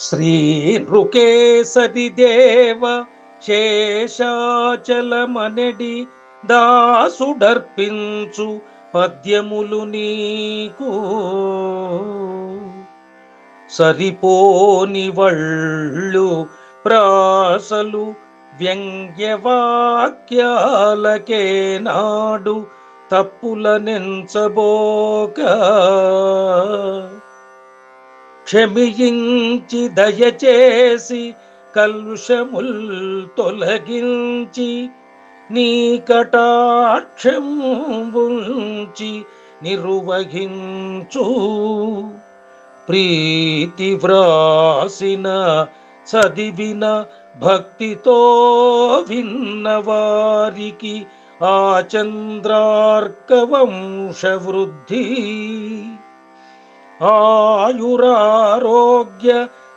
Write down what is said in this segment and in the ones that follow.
శ్రీ నృకేసరి దేవ శేషాచలమనడి దాసుడర్పించు పద్యములు నీకు. సరిపోని వళ్ళు ప్రాసలు వ్యంగ్యవాక్యాలకే నాడు తప్పులనెంచబోక క్షమించి దయచేసి కలుషముల్ తొలగించి నీ కటాక్షం నిర్వహించు. ప్రీతి వ్రాసిన చదివిన భక్తితో విన్న వారికి ఆ చంద్రార్కవంశ వృద్ధి. ఆయురారోగ్య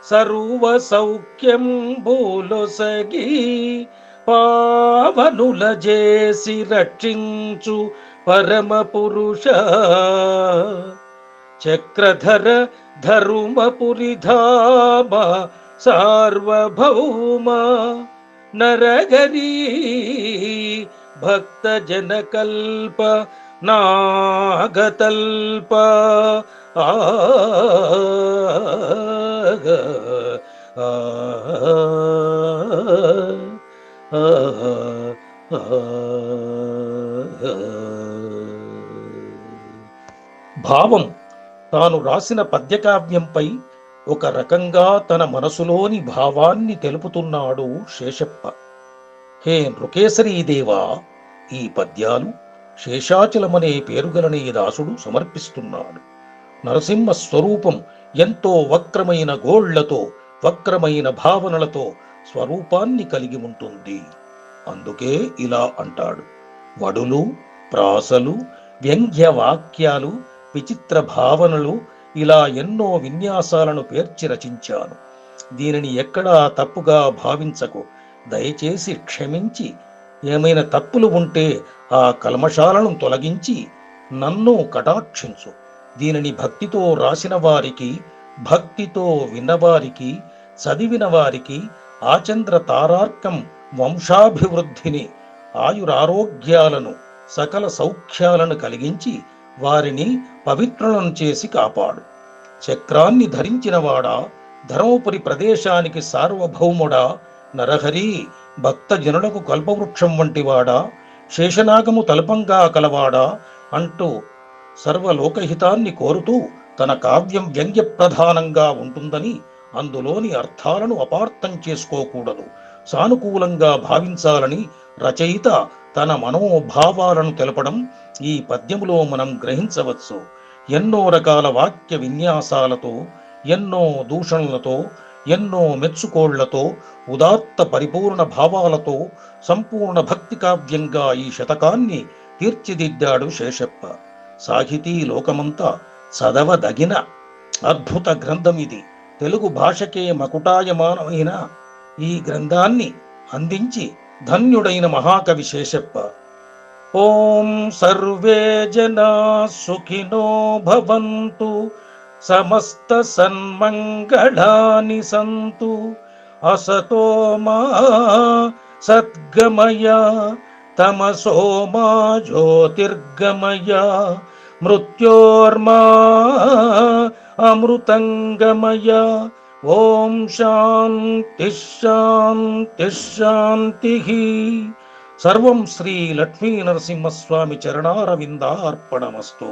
సర్వ సౌఖ్యం బోలుసగి పావనుల చేసి రక్షించు పరమ పురుష చక్రధర ధరుమపురిధామ సార్వభౌమ నరగరీ భక్త జనకల్ప నాగతల్ప భావం. తాను రాసిన పద్యకావ్యంపై ఒక రకంగా తన మనసులోని భావాన్ని తెలుపుతున్నాడు శేషప్ప. హే నృకేసరీ దేవా ఈ పద్యాలు శేషాచలమనే పేరుగలనే దాసుడు సమర్పిస్తున్నాడు. నరసింహ స్వరూపం ఎంతో వక్రమైన గోళ్ళతో వక్రమైన భావనలతో స్వరూపాన్ని కలిగి ఉంటుంది. అందుకే ఇలా అంటాడు. వడులు ప్రాసలు వ్యంగ్య వాక్యాలు విచిత్ర భావనలు ఇలా ఎన్నో విన్యాసాలను పేర్చి రచించాను. దీనిని ఎక్కడా తప్పుగా భావించకు. దయచేసి క్షమించి. ఏమైనా తప్పులు ఉంటే ఆ కల్మషాలను తొలగించి నన్ను కటాక్షించు. దీనిని భక్తితో రాసిన వారికి భక్తితో విన్నవారికి చదివిన వారికి ఆచంద్ర తారార్కం వంశాభివృద్ధిని ఆయురారోగ్యాలను సకల సౌఖ్యాలను కలిగించి వారిని పవిత్రులను చేసి కాపాడు. చక్రాన్ని ధరించినవాడా ధర్మపురి ప్రదేశానికి సార్వభౌముడా నరహరి భక్తజనులకు కల్పవృక్షం వంటివాడా శేషనాగము తల్పంగా కలవాడా అంటూ సర్వలోకహితాన్ని కోరుతూ తన కావ్యం వ్యంగ్య ప్రధానంగా ఉంటుందని అందులోని అర్థాలను అపార్థం చేసుకోకూడదు. సానుకూలంగా భావించాలని రచయిత తన మనోభావాలను తెలపడం ఈ పద్యములో మనం గ్రహించవచ్చు. ఎన్నో రకాల వాక్య విన్యాసాలతో ఎన్నో దూషణలతో ఎన్నో మెచ్చుకోళ్ళతో ఉదాత్త పరిపూర్ణ భావాలతో సంపూర్ణ భక్తి కావ్యంగా ఈ శతకాన్ని తీర్చిదిద్దాడు శేషప్ప. సాహితీ లోకమంతా చదవదగిన అద్భుత గ్రంథం ఇది. తెలుగు భాషకే మకుటాయమానమైన ఈ గ్రంథాన్ని అందించి ధన్యుడైన మహాకవి శేషప్ప. ఓం సర్వే జనా సుఖినో భవంతు సమస్త సన్మంగళాని సంతు. అసతో మా సద్గమయ తమసో మా జ్యోతిర్గమయ. మృత్యోర్మా అమృతంగమయ ఓం శాంతి శాంతి శాంతి సర్వం శ్రీ లక్ష్మీ నరసింహస్వామి చరణారవిందార్పణమస్తు